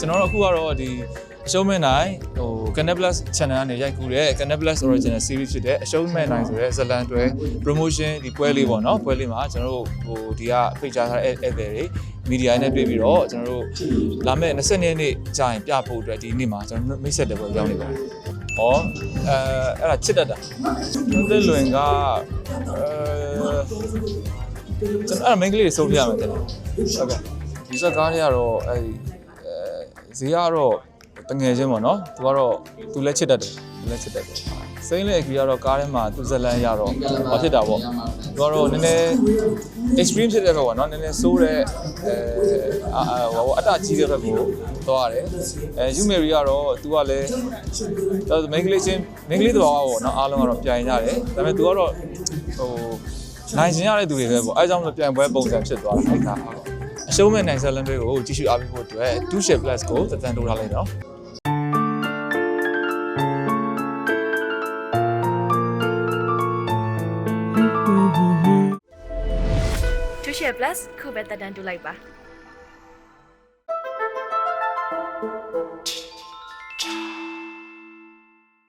ကျွန်တော်တို့အခုကတော့ဒီအရှုံးမဲ့နိုင်ဟို Canal Plus channel ကနေရိုက်ကူးတဲ့ Canal Plus original series ဖြစ်တဲ့အရှုံးမဲ့နိုင်ဆိုတဲ့ဇလန်တွဲ promotion ဒီပွဲလေးပေါ့နော်ပွဲလေးမှာကျွန်တော်တို့ဟိုဒီကဖိတ်ကြားထားတဲ့ဧည့်သည်တွေမီဒီယာနဲ့တွေ့ပြီးတော့ကျွန်တော်တို့လာမယ့်20ရက်နေ့ကြာရင်ပြဖို့အတွက်ဒီနေ့မှာကျွန်တော်တို့မိတ်ဆက်တဲ့ပွဲရောက်နေပါတယ်။ဟောအဲအဲ့ဒါချစ်တတ်တာ။ကျွန်တော်လွင်ကအဲကျွန်တော်အဲ့မိန်းကလေးတွေဆုံးပြရမယ်တဲ့။ဟုတ်ကဲ့ဒီစကားတွေကတော့အဲ့ဒီအဲ ဈေးကတော့တငယ်ချင်းပေါ့နော်။သူကတော့သူလည်းချစ်တတ်တယ်။သူလည်းချစ်တတ်တယ်။စိမ့်လေကြီးကတော့ကားထဲမှာသူဇလန်ရတော့မဖြစ်တာပေါ့။သူကတော့နည်းနည်း extreme ဖြစ်တဲ့ဘက်ပေါ့နော်။နည်းနည်းဆိုးတဲ့အဲအာဟိုအတကြီးတဲ့ဘက်ကိုသွားရတယ်။အဲယူမေရီကတော့သူကလည်းတော်မိန်းကလေးချင်းမိန်းကလေးတော်ပေါ့နော်အားလုံးကတော့ပြိုင်ကြတယ်။ဒါပေမဲ့သူကတော့ဟိုနိုင်ကျင်ရတဲ့သူတွေပဲပေါ့အဲအကြောင်းမလို့ပြိုင်ပွဲပုံစံဖြစ်သွားတာအဲ့ဒါ အရှုံးမဲ့နိုင်ဇလန်တွေကိုကြည့်ရှုအားပေးဖို့အတွက်2 share plus ကိုသက်တမ်းတိုးထားလိုက်တော့2 share plus ခုပဲတက်တန်းတူလိုက်ပါ။